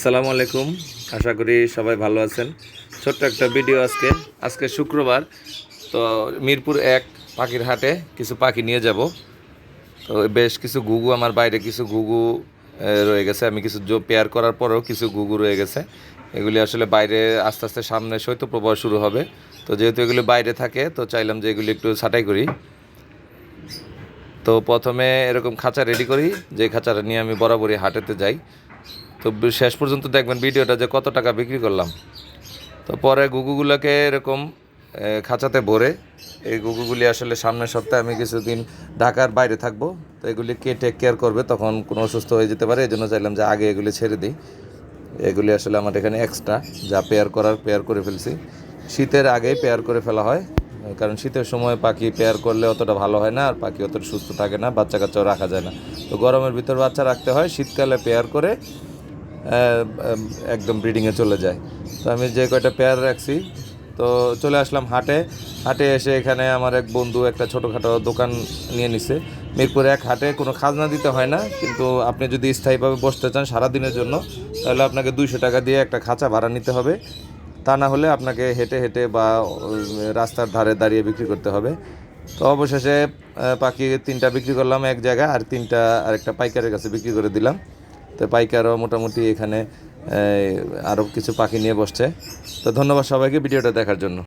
আসসালামু আলাইকুম। আশা করি সবাই ভালো আছেন। ছোট্ট একটা ভিডিও আজকে। আজকে শুক্রবার, তো মিরপুর এক পাখির হাটে কিছু পাখি নিয়ে যাব। তো বেশ কিছু গুগু, আমার বাইরে কিছু ঘুঘু রয়ে গেছে। আমি কিছু জো, পেয়ার করার পরেও কিছু গুগু রয়ে গেছে। এগুলি আসলে বাইরে আস্তে আস্তে সামনে শৈত্যপ্রবাহ শুরু হবে। তো যেহেতু এগুলি বাইরে থাকে, তো চাইলাম যে এগুলি একটু ছাঁটাই করি। তো প্রথমে এরকম খাঁচা রেডি করি। যে খাঁচাটা নিয়ে আমি বরাবরই হাটেতে যাই। তো শেষ পর্যন্ত দেখবেন ভিডিওটা যে কত টাকা বিক্রি করলাম। তো পরে গুগুগুলোকে এরকম খাঁচাতে ভরে এই গুগুগুলি আসলে সামনের সপ্তাহে আমি কিছুদিন ঢাকার বাইরে থাকব। তো এগুলি কে টেক কেয়ার করবে তখন কোনো অসুস্থ হয়ে যেতে পারে এই জন্য চাইলাম যে আগে এগুলি ছেড়ে দিই। এগুলি আসলে আমার এখানে এক্সট্রা যা পেয়ার করার পেয়ার করে ফেলছি। শীতের আগেই পেয়ার করে ফেলা হয়, কারণ শীতের সময় পাখি পেয়ার করলে অতটা ভালো হয় না, আর পাখি অতটা সুস্থ থাকে না বাচ্চা কাচ্চাও রাখা যায় না। তো গরমের ভিতর বাচ্চা রাখতে হয়, শীতকালে পেয়ার করে একদম ব্রিডিংয়ে চলে যায়। তো আমি যে কয়টা পেয়ার রাখছি, তো চলে আসলাম হাটে। হাটে এসে এখানে আমার এক বন্ধু একটা ছোটোখাটো দোকান নিয়ে নিছে। মিরপুরে এক হাটে, কোনো খাজনা দিতে হয় না, কিন্তু আপনি যদি স্থায়ীভাবে বসতে চান সারাদিনের জন্য, তাহলে আপনাকে দুইশো টাকা দিয়ে একটা খাঁচা ভাড়া নিতে হবে। তা না হলে আপনাকে হেঁটে হেঁটে বা রাস্তার ধারে দাঁড়িয়ে বিক্রি করতে হবে। তো অবশেষে পাখি তিনটা বিক্রি করলাম এক জায়গায়, আর তিনটা আরেকটা পাইকারের কাছে বিক্রি করে দিলাম। তো পাইকারও মোটামুটি এখানে আরও কিছু পাখি নিয়ে বসছে। তো ধন্যবাদ সবাইকে ভিডিওটা দেখার জন্য।